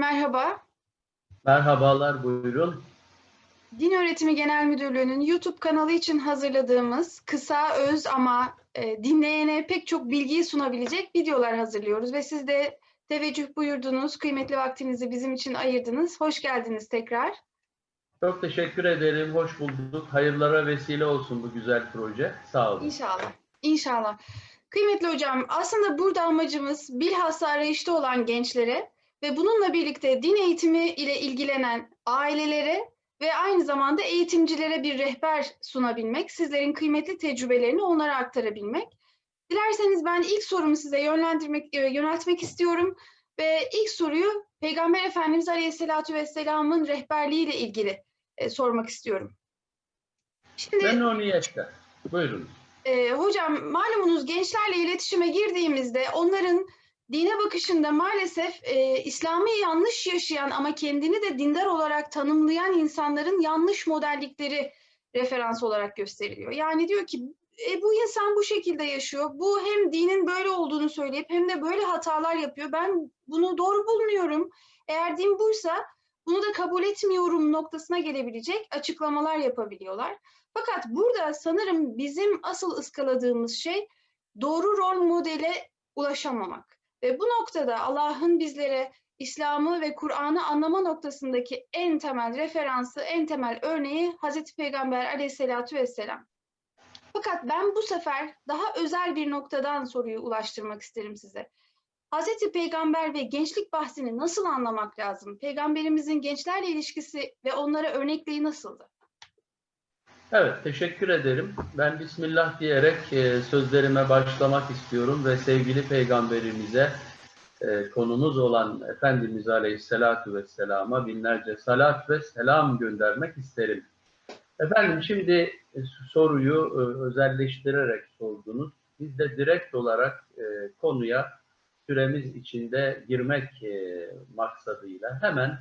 Merhaba. Merhabalar, buyurun. Din Öğretimi Genel Müdürlüğü'nün YouTube kanalı için hazırladığımız kısa, öz ama e, dinleyene pek çok bilgiyi sunabilecek videolar hazırlıyoruz ve siz de teveccüh buyurdunuz, kıymetli vaktinizi bizim için ayırdınız. Hoş geldiniz tekrar. Çok teşekkür ederim, hoş bulduk. Hayırlara vesile olsun bu güzel proje. Sağ olun. İnşallah. İnşallah. Kıymetli hocam, aslında burada amacımız bilhassa arayışta olan gençlere ve bununla birlikte din eğitimi ile ilgilenen ailelere ve aynı zamanda eğitimcilere bir rehber sunabilmek, sizlerin kıymetli tecrübelerini onlara aktarabilmek. Dilerseniz ben ilk sorumu size yönlendirmek, e, yöneltmek istiyorum ve ilk soruyu Peygamber Efendimiz Aleyhisselatü Vesselam'ın rehberliğiyle ilgili e, sormak istiyorum. Şimdi Memnuniyetle. Buyurun. e, hocam malumunuz gençlerle iletişime girdiğimizde onların dine bakışında maalesef e, İslam'ı yanlış yaşayan ama kendini de dindar olarak tanımlayan insanların yanlış modellikleri referans olarak gösteriliyor. Yani diyor ki e, bu insan bu şekilde yaşıyor. Bu hem dinin böyle olduğunu söyleyip hem de böyle hatalar yapıyor. Ben bunu doğru bulmuyorum. Eğer din buysa bunu da kabul etmiyorum noktasına gelebilecek açıklamalar yapabiliyorlar. Fakat burada sanırım bizim asıl ıskaladığımız şey doğru rol modele ulaşamamak. Ve bu noktada Allah'ın bizlere İslam'ı ve Kur'an'ı anlama noktasındaki en temel referansı, en temel örneği Hazreti Peygamber aleyhissalatü vesselam. Fakat ben bu sefer daha özel bir noktadan soruyu ulaştırmak isterim size. Hazreti Peygamber ve gençlik bahsini nasıl anlamak lazım? Peygamberimizin gençlerle ilişkisi ve onlara örnekliği nasıldı? Evet, teşekkür ederim. Ben Bismillah diyerek e, sözlerime başlamak istiyorum ve sevgili peygamberimize e, konumuz olan Efendimiz Aleyhisselatü Vesselam'a binlerce salat ve selam göndermek isterim. Efendim şimdi e, soruyu e, özelleştirerek sordunuz. Biz de direkt olarak e, konuya süremiz içinde girmek e, maksadıyla hemen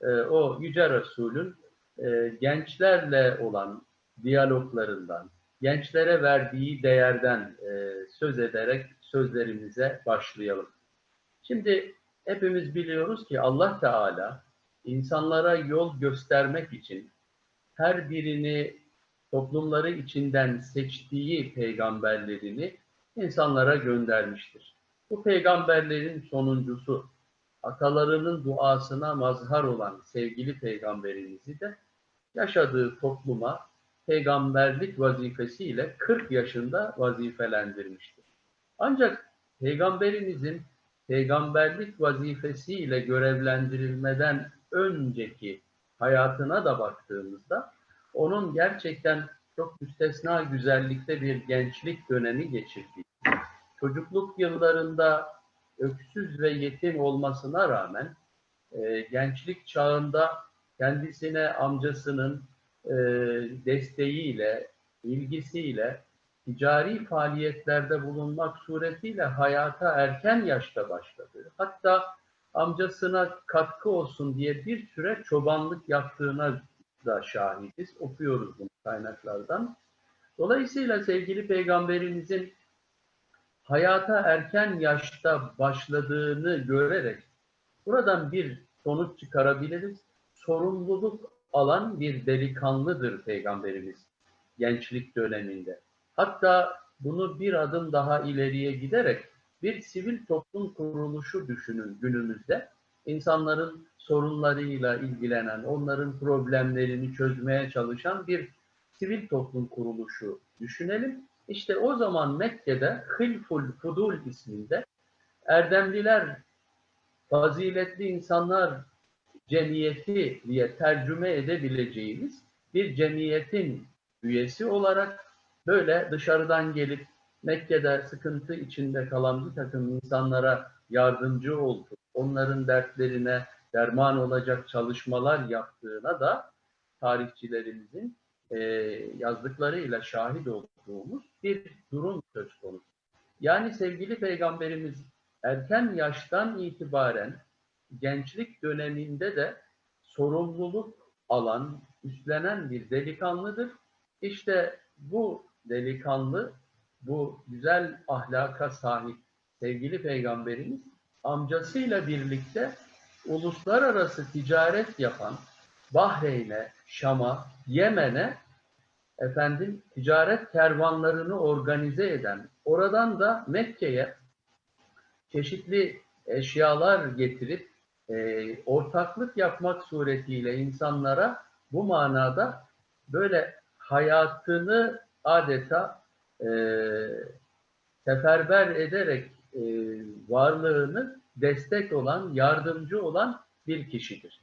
e, o Yüce Resul'ün e, gençlerle olan diyaloglarından, gençlere verdiği değerden e, söz ederek sözlerimize başlayalım. Şimdi hepimiz biliyoruz ki Allah Teala insanlara yol göstermek için her birini toplumları içinden seçtiği peygamberlerini insanlara göndermiştir. Bu peygamberlerin sonuncusu, atalarının duasına mazhar olan sevgili peygamberimizi de yaşadığı topluma peygamberlik vazifesiyle 40 yaşında vazifelendirmiştir. Ancak peygamberimizin peygamberlik vazifesiyle görevlendirilmeden önceki hayatına da baktığımızda onun gerçekten çok müstesna güzellikte bir gençlik dönemi geçirdiği, çocukluk yıllarında öksüz ve yetim olmasına rağmen e, gençlik çağında kendisine amcasının e, desteğiyle, ilgisiyle ticari faaliyetlerde bulunmak suretiyle hayata erken yaşta başladı. Hatta amcasına katkı olsun diye bir süre çobanlık yaptığına da şahidiz. Okuyoruz bunu kaynaklardan. Dolayısıyla sevgili peygamberimizin hayata erken yaşta başladığını görerek buradan bir sonuç çıkarabiliriz. Sorumluluk alan bir delikanlıdır peygamberimiz gençlik döneminde. Hatta bunu bir adım daha ileriye giderek bir sivil toplum kuruluşu düşünün günümüzde. insanların sorunlarıyla ilgilenen, onların problemlerini çözmeye çalışan bir sivil toplum kuruluşu düşünelim. İşte o zaman Mekke'de Hilful Fudul isminde erdemliler, faziletli insanlar cemiyeti diye tercüme edebileceğimiz bir cemiyetin üyesi olarak böyle dışarıdan gelip Mekke'de sıkıntı içinde kalan bir takım insanlara yardımcı oldu. Onların dertlerine derman olacak çalışmalar yaptığına da tarihçilerimizin e, yazdıklarıyla şahit olduğumuz bir durum söz konusu. Yani sevgili peygamberimiz erken yaştan itibaren gençlik döneminde de sorumluluk alan, üstlenen bir delikanlıdır. İşte bu delikanlı, bu güzel ahlaka sahip sevgili peygamberimiz amcasıyla birlikte uluslararası ticaret yapan Bahreyn'e, Şam'a, Yemen'e efendim ticaret kervanlarını organize eden, oradan da Mekke'ye çeşitli eşyalar getirip e, ortaklık yapmak suretiyle insanlara bu manada böyle hayatını adeta e, seferber ederek e, varlığını destek olan, yardımcı olan bir kişidir.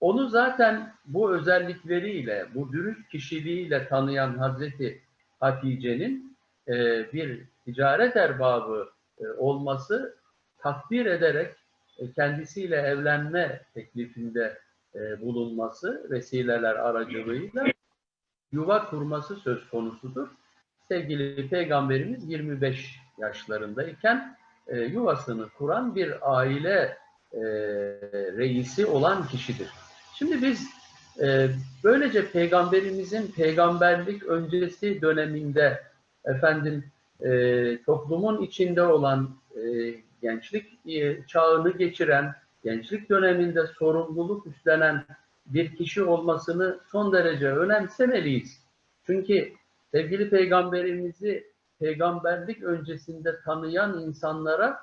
Onu zaten bu özellikleriyle, bu dürüst kişiliğiyle tanıyan Hazreti Hatice'nin e, bir ticaret erbabı e, olması takdir ederek kendisiyle evlenme teklifinde e, bulunması vesileler aracılığıyla yuva kurması söz konusudur. Sevgili Peygamberimiz 25 yaşlarındayken e, yuvasını kuran bir aile e, reisi olan kişidir. Şimdi biz e, böylece Peygamberimizin peygamberlik öncesi döneminde efendim e, toplumun içinde olan e, gençlik e, çağını geçiren, gençlik döneminde sorumluluk üstlenen bir kişi olmasını son derece önemsemeliyiz. Çünkü sevgili peygamberimizi peygamberlik öncesinde tanıyan insanlara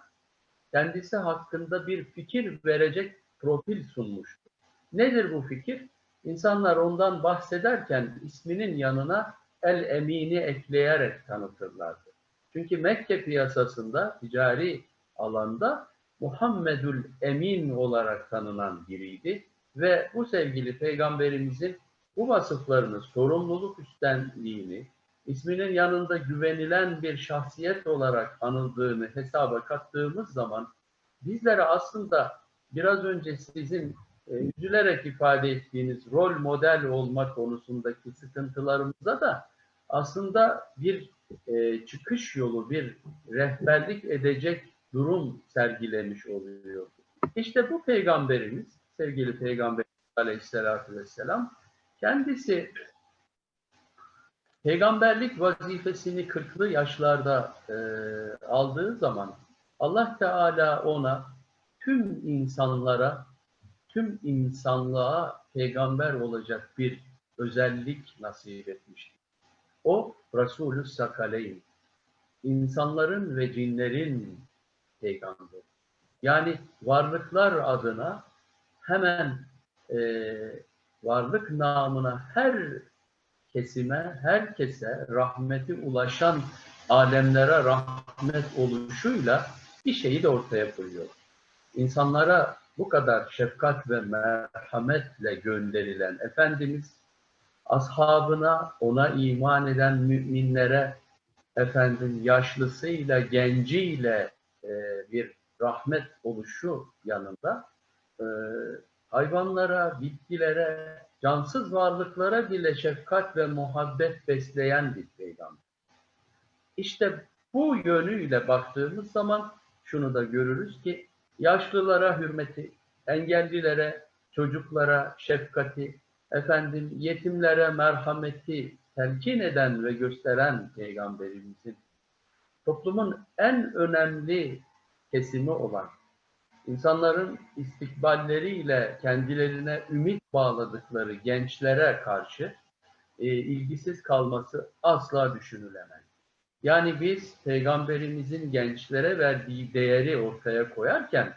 kendisi hakkında bir fikir verecek profil sunmuştur. Nedir bu fikir? İnsanlar ondan bahsederken isminin yanına El Emin'i ekleyerek tanıtırlardı. Çünkü Mekke piyasasında, ticari alanda Muhammedül Emin olarak tanınan biriydi ve bu sevgili peygamberimizin bu vasıflarını, sorumluluk üstlenliğini, isminin yanında güvenilen bir şahsiyet olarak anıldığını hesaba kattığımız zaman bizlere aslında biraz önce sizin e, üzülerek ifade ettiğiniz rol model olma konusundaki sıkıntılarımıza da aslında bir e, çıkış yolu, bir rehberlik edecek durum sergilemiş oluyor. İşte bu peygamberimiz, sevgili peygamber aleyhissalatü vesselam, kendisi peygamberlik vazifesini 40'lı yaşlarda e, aldığı zaman Allah Teala ona tüm insanlara, tüm insanlığa peygamber olacak bir özellik nasip etmiştir. O Resulü Sakaleyn, insanların ve cinlerin peygamberi. Yani varlıklar adına hemen e, varlık namına her kesime, herkese rahmeti ulaşan alemlere rahmet oluşuyla bir şeyi de ortaya koyuyor. İnsanlara bu kadar şefkat ve merhametle gönderilen Efendimiz ashabına, ona iman eden müminlere efendim yaşlısıyla, genciyle e, bir rahmet oluşu yanında e, hayvanlara, bitkilere, cansız varlıklara bile şefkat ve muhabbet besleyen bir peygamber. İşte bu yönüyle baktığımız zaman şunu da görürüz ki yaşlılara hürmeti, engellilere, çocuklara şefkati, efendim yetimlere merhameti telkin eden ve gösteren peygamberimizin toplumun en önemli kesimi olan insanların istikballeriyle kendilerine ümit bağladıkları gençlere karşı e, ilgisiz kalması asla düşünülemez. Yani biz peygamberimizin gençlere verdiği değeri ortaya koyarken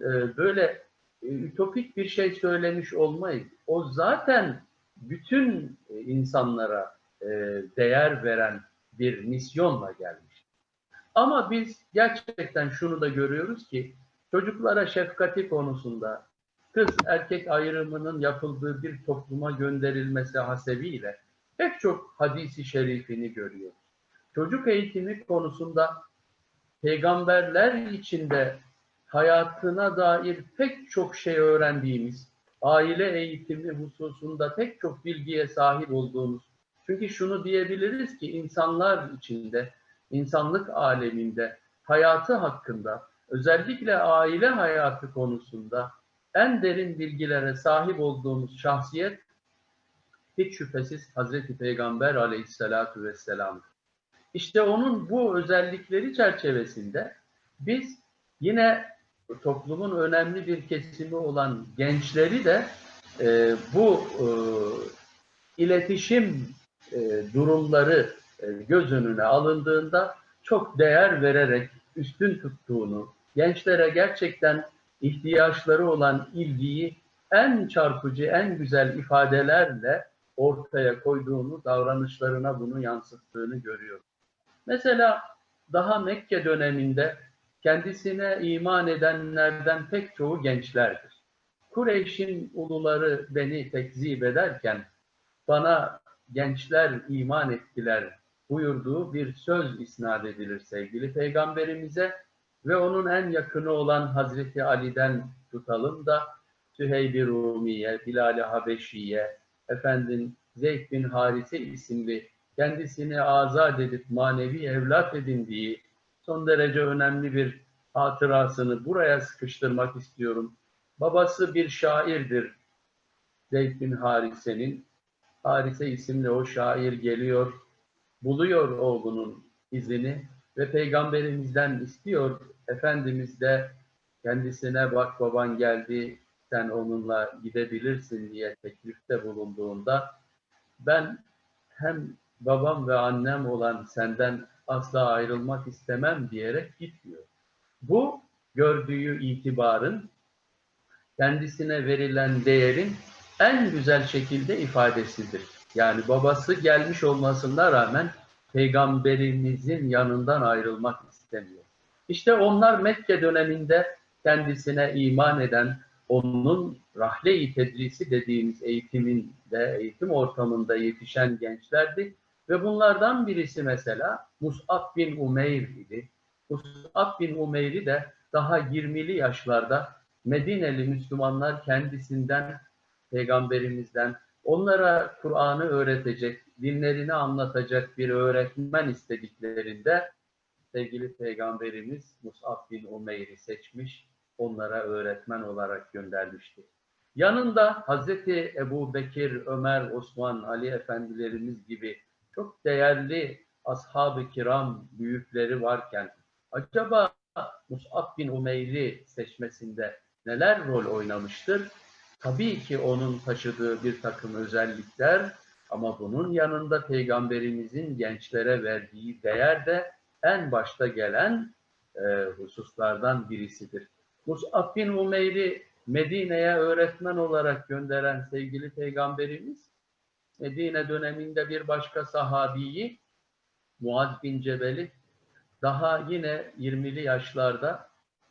e, böyle e, ütopik bir şey söylemiş olmayız. O zaten bütün insanlara e, değer veren bir misyonla gelmiş. Ama biz gerçekten şunu da görüyoruz ki çocuklara şefkati konusunda kız erkek ayrımının yapıldığı bir topluma gönderilmesi hasebiyle pek çok hadisi şerifini görüyoruz. Çocuk eğitimi konusunda peygamberler içinde hayatına dair pek çok şey öğrendiğimiz, aile eğitimi hususunda pek çok bilgiye sahip olduğumuz. Çünkü şunu diyebiliriz ki insanlar içinde, insanlık aleminde, hayatı hakkında, özellikle aile hayatı konusunda en derin bilgilere sahip olduğumuz şahsiyet hiç şüphesiz Hazreti Peygamber aleyhissalatu vesselam'dır. İşte onun bu özellikleri çerçevesinde biz yine toplumun önemli bir kesimi olan gençleri de e, bu e, iletişim e, durumları göz önüne alındığında çok değer vererek üstün tuttuğunu, gençlere gerçekten ihtiyaçları olan ilgiyi en çarpıcı, en güzel ifadelerle ortaya koyduğunu, davranışlarına bunu yansıttığını görüyoruz. Mesela daha Mekke döneminde kendisine iman edenlerden pek çoğu gençlerdir. Kureyş'in uluları beni tekzip ederken bana gençler iman ettiler buyurduğu bir söz isnat edilir sevgili peygamberimize ve onun en yakını olan Hazreti Ali'den tutalım da Süheyb-i Rumiye, Bilal-i Habeşiye, efendim Zeyd bin Harise isimli kendisini azat edip manevi evlat edindiği son derece önemli bir hatırasını buraya sıkıştırmak istiyorum. Babası bir şairdir Zeyd bin Harise'nin. Harise isimli o şair geliyor, buluyor oğlunun izini ve peygamberimizden istiyor. Efendimiz de kendisine bak baban geldi sen onunla gidebilirsin diye teklifte bulunduğunda ben hem babam ve annem olan senden asla ayrılmak istemem diyerek gitmiyor. Bu gördüğü itibarın kendisine verilen değerin en güzel şekilde ifadesidir. Yani babası gelmiş olmasına rağmen peygamberimizin yanından ayrılmak istemiyor. İşte onlar Mekke döneminde kendisine iman eden, onun rahle-i tedrisi dediğimiz eğitiminde, eğitim ortamında yetişen gençlerdi. Ve bunlardan birisi mesela Mus'ab bin Umeyr idi. Mus'ab bin Umeyr'i de daha 20'li yaşlarda Medineli Müslümanlar kendisinden, peygamberimizden onlara Kur'an'ı öğretecek, dinlerini anlatacak bir öğretmen istediklerinde sevgili peygamberimiz Mus'ab bin Umeyr'i seçmiş, onlara öğretmen olarak göndermişti. Yanında Hazreti Ebu Bekir, Ömer, Osman, Ali efendilerimiz gibi çok değerli ashab-ı kiram büyükleri varken acaba Mus'ab bin Umeyr'i seçmesinde neler rol oynamıştır? Tabii ki onun taşıdığı bir takım özellikler ama bunun yanında peygamberimizin gençlere verdiği değer de en başta gelen e, hususlardan birisidir. Mus'ab bin Umeyr'i Medine'ye öğretmen olarak gönderen sevgili peygamberimiz Medine döneminde bir başka sahabiyi Muaz bin Cebel'i daha yine 20'li yaşlarda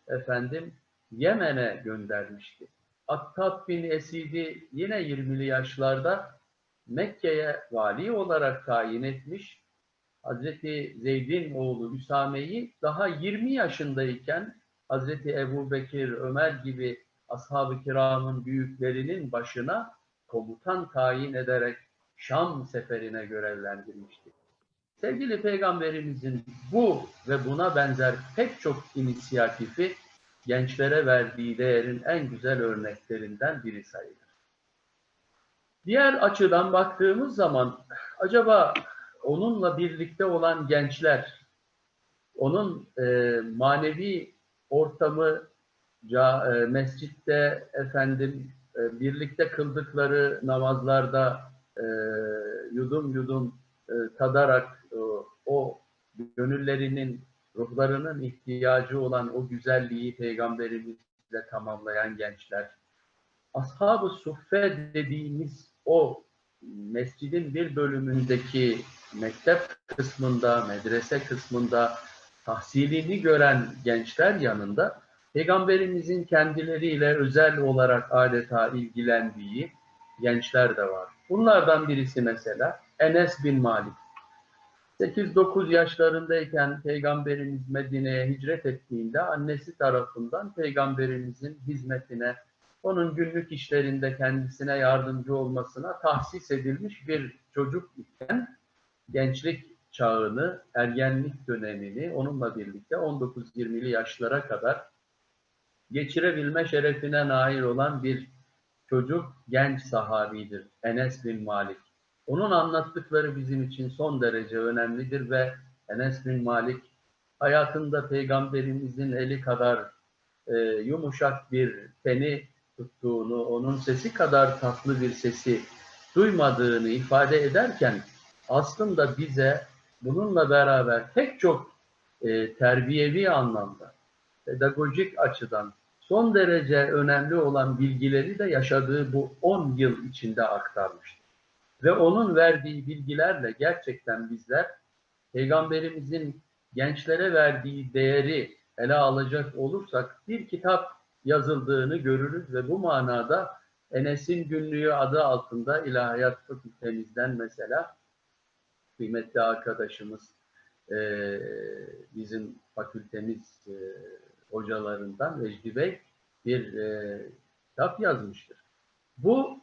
efendim Yemen'e göndermişti. Attab bin Esid'i yine 20'li yaşlarda Mekke'ye vali olarak tayin etmiş. Hazreti Zeyd'in oğlu Üsame'yi daha 20 yaşındayken Hazreti Ebu Bekir, Ömer gibi ashab-ı kiramın büyüklerinin başına komutan tayin ederek Şam seferine görevlendirmişti. Sevgili Peygamberimizin bu ve buna benzer pek çok inisiyatifi gençlere verdiği değerin en güzel örneklerinden biri sayılır. Diğer açıdan baktığımız zaman acaba onunla birlikte olan gençler, onun e, manevi ortamı ca, e, mescitte efendim e, birlikte kıldıkları namazlarda e, yudum yudum e, tadarak e, o gönüllerinin, ruhlarının ihtiyacı olan o güzelliği peygamberimizle tamamlayan gençler. Ashab-ı Suffe dediğimiz o mescidin bir bölümündeki mektep kısmında, medrese kısmında tahsilini gören gençler yanında Peygamberimizin kendileriyle özel olarak adeta ilgilendiği gençler de var. Bunlardan birisi mesela Enes bin Malik. 8-9 yaşlarındayken Peygamberimiz Medine'ye hicret ettiğinde annesi tarafından Peygamberimizin hizmetine, onun günlük işlerinde kendisine yardımcı olmasına tahsis edilmiş bir çocuk iken gençlik çağını, ergenlik dönemini onunla birlikte 19-20'li yaşlara kadar geçirebilme şerefine nail olan bir çocuk genç sahabidir. Enes bin Malik. Onun anlattıkları bizim için son derece önemlidir ve Enes bin Malik hayatında peygamberimizin eli kadar e, yumuşak bir teni tuttuğunu, onun sesi kadar tatlı bir sesi duymadığını ifade ederken aslında bize bununla beraber pek çok e, terbiyevi anlamda, pedagojik açıdan son derece önemli olan bilgileri de yaşadığı bu 10 yıl içinde aktarmıştır. Ve onun verdiği bilgilerle gerçekten bizler Peygamberimizin gençlere verdiği değeri ele alacak olursak bir kitap yazıldığını görürüz ve bu manada Enes'in Günlüğü adı altında İlahiyat Fakültemizden mesela kıymetli arkadaşımız eee, bizim fakültemiz eee, hocalarından Vecdi Bey bir eee, kitap yazmıştır. Bu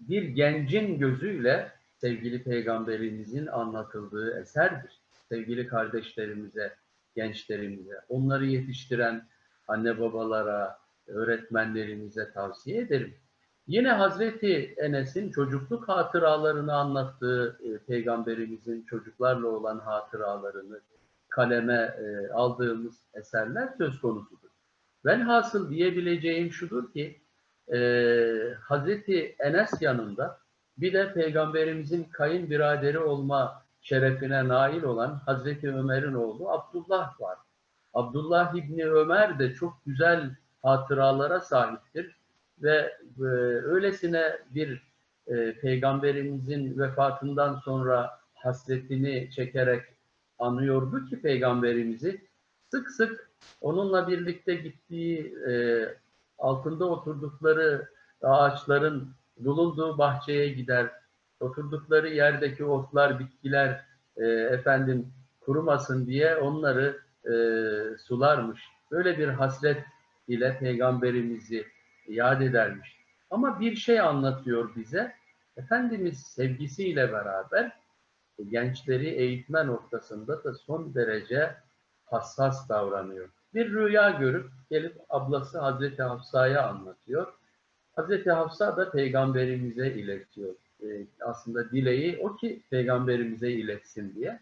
bir gencin gözüyle sevgili peygamberimizin anlatıldığı eserdir. Sevgili kardeşlerimize, gençlerimize, onları yetiştiren anne babalara, öğretmenlerimize tavsiye ederim. Yine Hazreti Enes'in çocukluk hatıralarını anlattığı e, peygamberimizin çocuklarla olan hatıralarını kaleme e, aldığımız eserler söz konusudur. Velhasıl diyebileceğim şudur ki e, Hazreti Enes yanında bir de peygamberimizin kayınbiraderi olma şerefine nail olan Hazreti Ömer'in oğlu Abdullah var. Abdullah İbni Ömer de çok güzel hatıralara sahiptir ve e, öylesine bir e, peygamberimizin vefatından sonra hasretini çekerek anıyordu ki peygamberimizi sık sık onunla birlikte gittiği e, altında oturdukları ağaçların bulunduğu bahçeye gider. Oturdukları yerdeki otlar, bitkiler e, efendim kurumasın diye onları e, sularmış. Böyle bir hasret ile peygamberimizi yad edermiş. Ama bir şey anlatıyor bize. Efendimiz sevgisiyle beraber gençleri eğitme noktasında da son derece hassas davranıyor. Bir rüya görüp gelip ablası Hazreti Hafsa'ya anlatıyor. Hazreti Hafsa da peygamberimize iletiyor. Ee, aslında dileği o ki peygamberimize iletsin diye.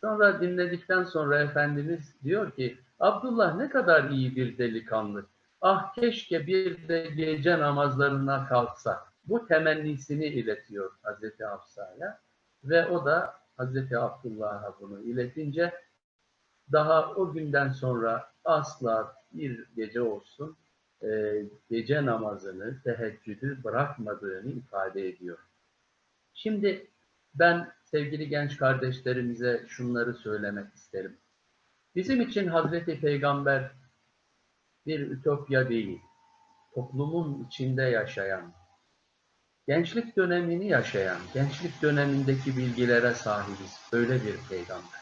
Sonra dinledikten sonra Efendimiz diyor ki Abdullah ne kadar iyi bir delikanlı. Ah keşke bir de gece namazlarına kalksa. Bu temennisini iletiyor Hazreti Hafsa'ya. Ve o da Hazreti Abdullah'a bunu iletince daha o günden sonra asla bir gece olsun e, gece namazını, teheccüdü bırakmadığını ifade ediyor. Şimdi ben sevgili genç kardeşlerimize şunları söylemek isterim. Bizim için Hazreti Peygamber bir ütopya değil, toplumun içinde yaşayan, gençlik dönemini yaşayan, gençlik dönemindeki bilgilere sahibiz. Böyle bir peygamber.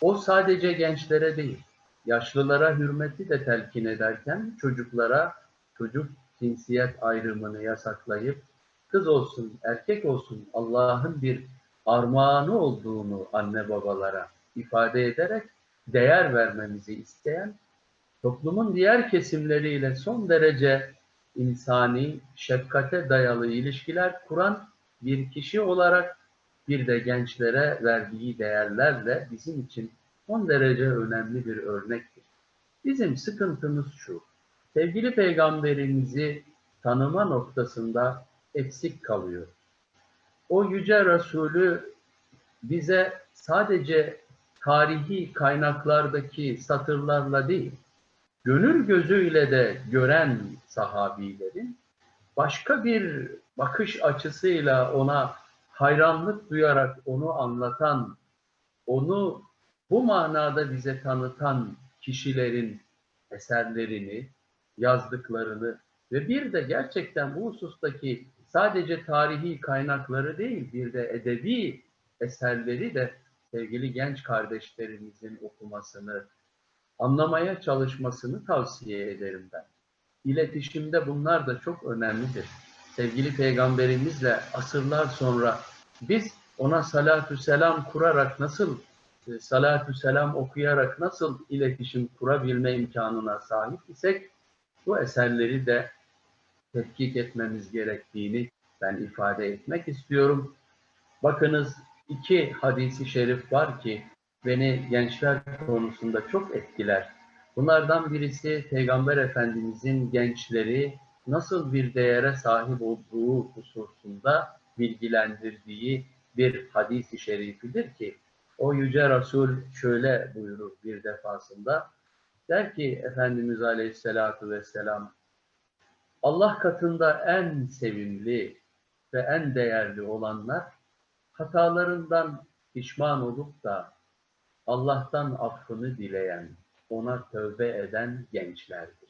O sadece gençlere değil, yaşlılara hürmeti de telkin ederken çocuklara çocuk cinsiyet ayrımını yasaklayıp kız olsun, erkek olsun Allah'ın bir armağanı olduğunu anne babalara ifade ederek değer vermemizi isteyen, toplumun diğer kesimleriyle son derece insani, şefkate dayalı ilişkiler kuran bir kişi olarak bir de gençlere verdiği değerlerle bizim için son derece önemli bir örnektir. Bizim sıkıntımız şu, sevgili peygamberimizi tanıma noktasında eksik kalıyor. O yüce Resulü bize sadece tarihi kaynaklardaki satırlarla değil, gönül gözüyle de gören sahabilerin başka bir bakış açısıyla ona hayranlık duyarak onu anlatan, onu bu manada bize tanıtan kişilerin eserlerini, yazdıklarını ve bir de gerçekten bu husustaki sadece tarihi kaynakları değil, bir de edebi eserleri de sevgili genç kardeşlerimizin okumasını, anlamaya çalışmasını tavsiye ederim ben. İletişimde bunlar da çok önemlidir. Sevgili peygamberimizle asırlar sonra biz ona salatü selam kurarak nasıl e, salatü selam okuyarak nasıl iletişim kurabilme imkanına sahip isek bu eserleri de tetkik etmemiz gerektiğini ben ifade etmek istiyorum. Bakınız iki hadisi şerif var ki beni gençler konusunda çok etkiler. Bunlardan birisi Peygamber Efendimizin gençleri nasıl bir değere sahip olduğu hususunda bilgilendirdiği bir hadis-i şerifidir ki o yüce Resul şöyle buyurur bir defasında der ki Efendimiz Aleyhisselatü Vesselam Allah katında en sevimli ve en değerli olanlar hatalarından pişman olup da Allah'tan affını dileyen, ona tövbe eden gençlerdir.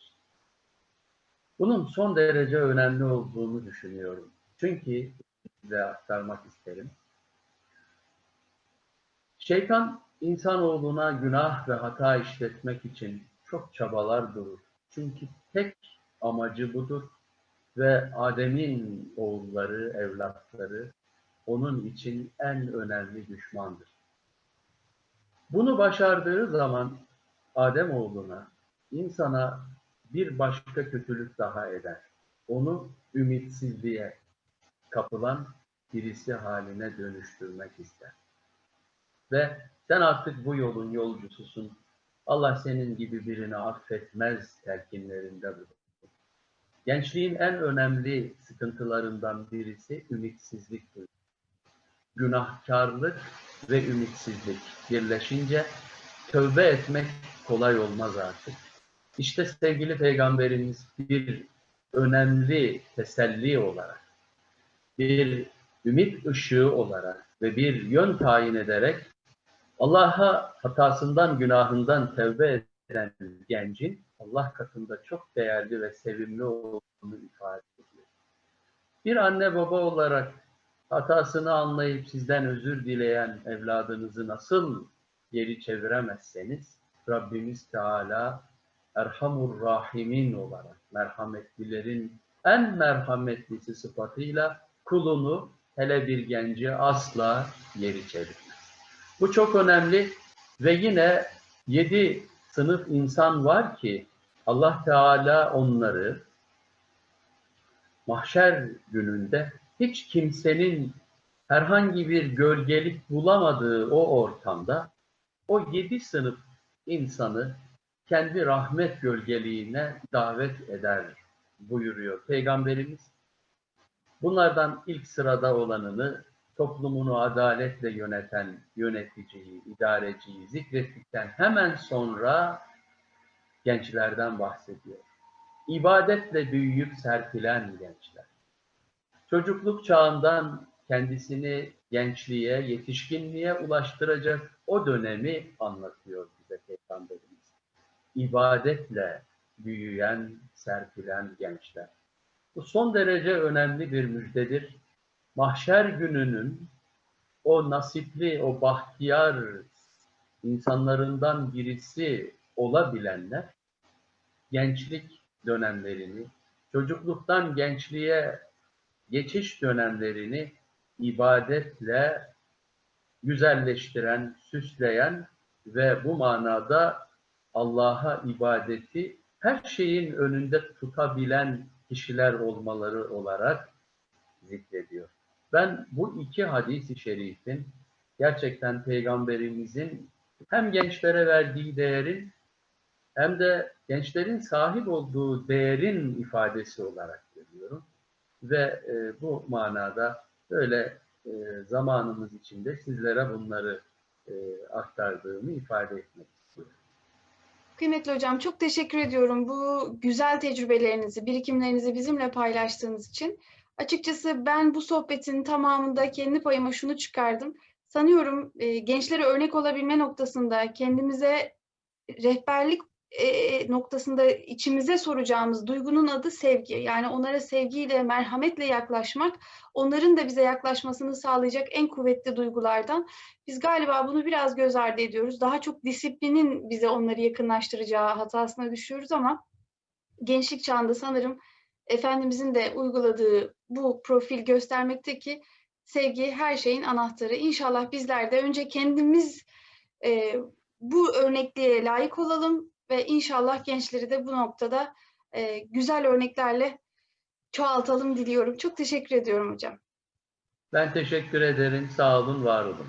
Bunun son derece önemli olduğunu düşünüyorum. Çünkü size aktarmak isterim. Şeytan insanoğluna günah ve hata işletmek için çok çabalar durur. Çünkü tek amacı budur ve Adem'in oğulları, evlatları onun için en önemli düşmandır. Bunu başardığı zaman Adem oğluna, insana bir başka kötülük daha eder. Onu ümitsizliğe kapılan birisi haline dönüştürmek ister. Ve sen artık bu yolun yolcususun. Allah senin gibi birini affetmez telkinlerinde bulunur. Gençliğin en önemli sıkıntılarından birisi ümitsizliktir. Günahkarlık ve ümitsizlik birleşince tövbe etmek kolay olmaz artık. İşte sevgili peygamberimiz bir önemli teselli olarak, bir ümit ışığı olarak ve bir yön tayin ederek Allah'a hatasından, günahından tevbe eden gencin Allah katında çok değerli ve sevimli olduğunu ifade ediyor. Bir anne baba olarak hatasını anlayıp sizden özür dileyen evladınızı nasıl geri çeviremezseniz Rabbimiz Teala Erhamur Rahimin olarak merhametlilerin en merhametlisi sıfatıyla kulunu hele bir genci asla geri çevirmez. Bu çok önemli ve yine yedi sınıf insan var ki Allah Teala onları mahşer gününde hiç kimsenin herhangi bir gölgelik bulamadığı o ortamda o yedi sınıf insanı kendi rahmet gölgeliğine davet eder buyuruyor Peygamberimiz. Bunlardan ilk sırada olanını toplumunu adaletle yöneten yöneticiyi, idareciyi zikrettikten hemen sonra gençlerden bahsediyor. İbadetle büyüyüp serpilen gençler. Çocukluk çağından kendisini gençliğe, yetişkinliğe ulaştıracak o dönemi anlatıyor bize Peygamberimiz. İbadetle büyüyen, serpilen gençler. Bu son derece önemli bir müjdedir. Mahşer gününün o nasipli, o bahtiyar insanlarından birisi olabilenler gençlik dönemlerini, çocukluktan gençliğe geçiş dönemlerini ibadetle güzelleştiren, süsleyen ve bu manada Allah'a ibadeti her şeyin önünde tutabilen kişiler olmaları olarak zikrediyor. Ben bu iki hadis-i şerifin gerçekten Peygamberimizin hem gençlere verdiği değerin hem de gençlerin sahip olduğu değerin ifadesi olarak görüyorum. Ve e, bu manada böyle e, zamanımız içinde sizlere bunları e, aktardığımı ifade etmek istiyorum. Kıymetli hocam çok teşekkür ediyorum bu güzel tecrübelerinizi, birikimlerinizi bizimle paylaştığınız için. Açıkçası ben bu sohbetin tamamında kendi payıma şunu çıkardım. Sanıyorum e, gençlere örnek olabilme noktasında kendimize rehberlik e, noktasında içimize soracağımız duygunun adı sevgi. Yani onlara sevgiyle, merhametle yaklaşmak, onların da bize yaklaşmasını sağlayacak en kuvvetli duygulardan. Biz galiba bunu biraz göz ardı ediyoruz. Daha çok disiplinin bize onları yakınlaştıracağı hatasına düşüyoruz ama gençlik çağında sanırım Efendimizin de uyguladığı bu profil göstermekte ki sevgi her şeyin anahtarı. İnşallah bizler de önce kendimiz e, bu örnekliğe layık olalım ve inşallah gençleri de bu noktada e, güzel örneklerle çoğaltalım diliyorum. Çok teşekkür ediyorum hocam. Ben teşekkür ederim. Sağ olun, var olun.